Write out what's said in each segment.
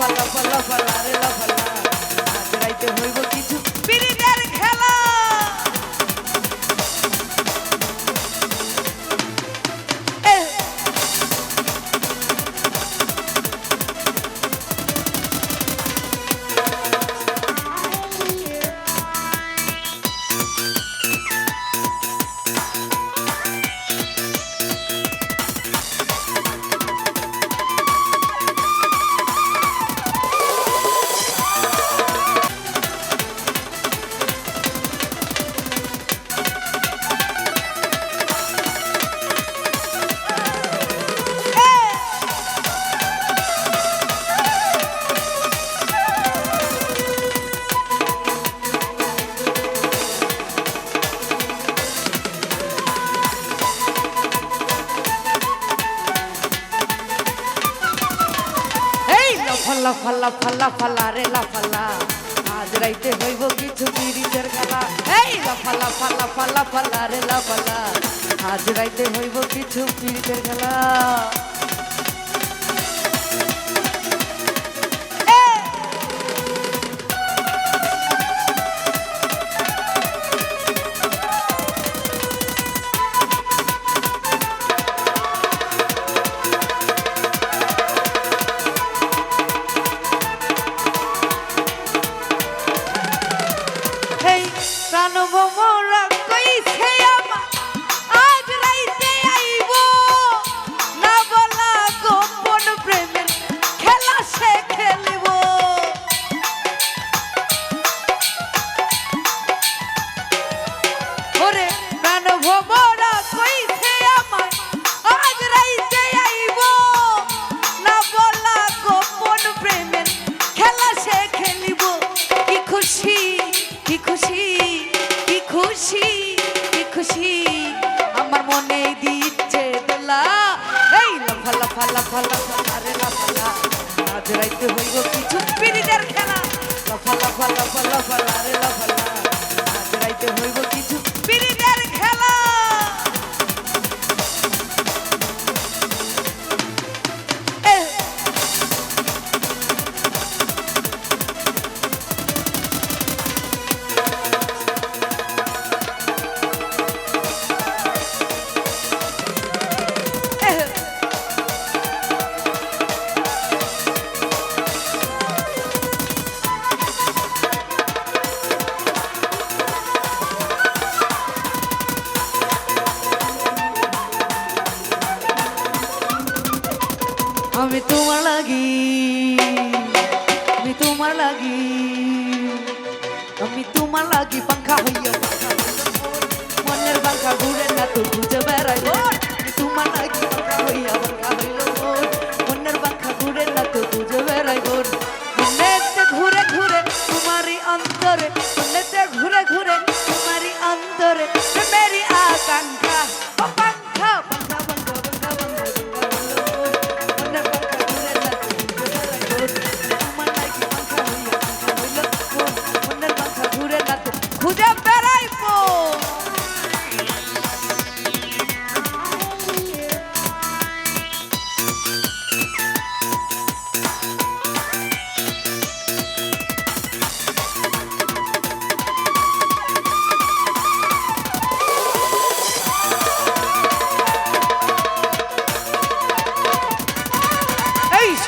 লাফা লাফা লাফা লারে লাফা লা আজ রাইতে হইব কিছু। এই লাফা লাফা লাফা রে, লা লাফা লা আজ রাইতে হইব কিছু পিরিতের খেলা। এই, লা লাফা লাফা লাফা লারে রে, লা আজ রাইতে হইব কিছু পিরিতের খেলা। হেই প্রাণ মোরা লাফা লাফা লাফা লাফা আরে লাফা লা আজ রাইতে হইব কিছু। পিরিতের খেলা। লাফা লাফা লাফা লাফা আরে লাফা লা আমি তোমার লাগি, আমি তোমার লাগি, আমি তোমার লাগি পাঙ্খা হইয়া। মনের পাঙ্খা ঘুরে না তো খুঁজে বেড়াই তোমার লাগি পাঙ্খা হইয়া পাঙ্খা হইল। মনের পাঙ্খা ঘুরে না তো খুঁজে বেড়াই। মনেতে ঘুরে ঘুরে তোমারই অন্তরে, মনেতে ঘুরে ঘুরে তোমারই অন্তরে মেরি আকাঙ্ক্ষা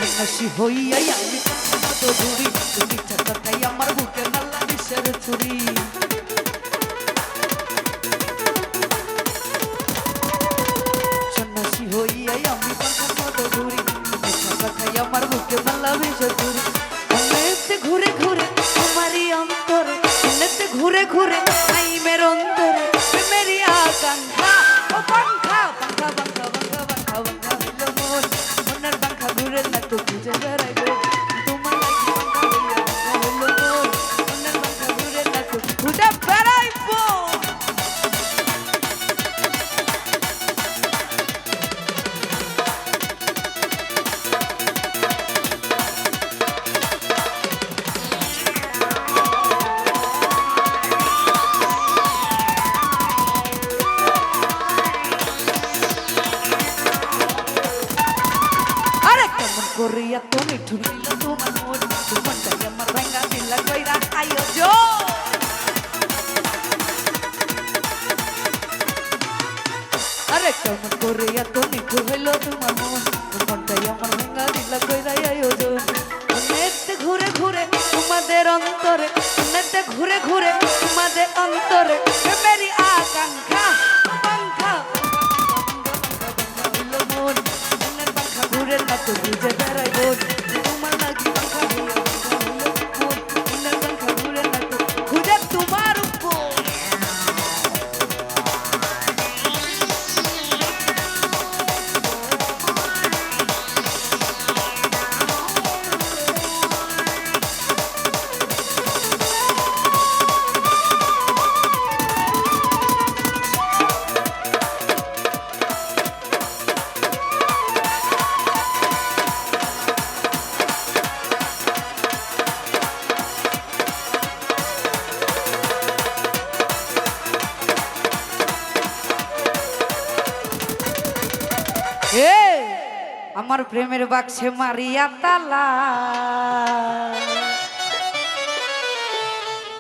সন্ন্যাসী হইয়াই আমি দূরি, তুমি চাকাই আমার বুকে নাল্লা বিষের চুরি সন্ন্যাসী হইয়াই আমি তুমি চাকাই আমার বুকে নাল্লা বিষের চুরি ঘুরে ঘুরে তোমারই অন্তরে অনেতে ঘুরে ঘুরে আইমের অন্তরে মেরি আকাঙ্ক্ষা ও পাঙ্খা পাঙ্খা পাঙ্খা। corría con el turbilo tu amor, tu pantalla más venga en la guaira, ay yo. Arre, como corría con el turbilo tu amor, tu pantalla más venga en la guaira, ay yo. অনেকতে ঘুরে ঘুরে তোমাদের অন্তরে অনেকতে ঘুরে ঘুরে তোমাদের অন্তরে আমার প্রেমের বাক্সে মারিয়া তালা।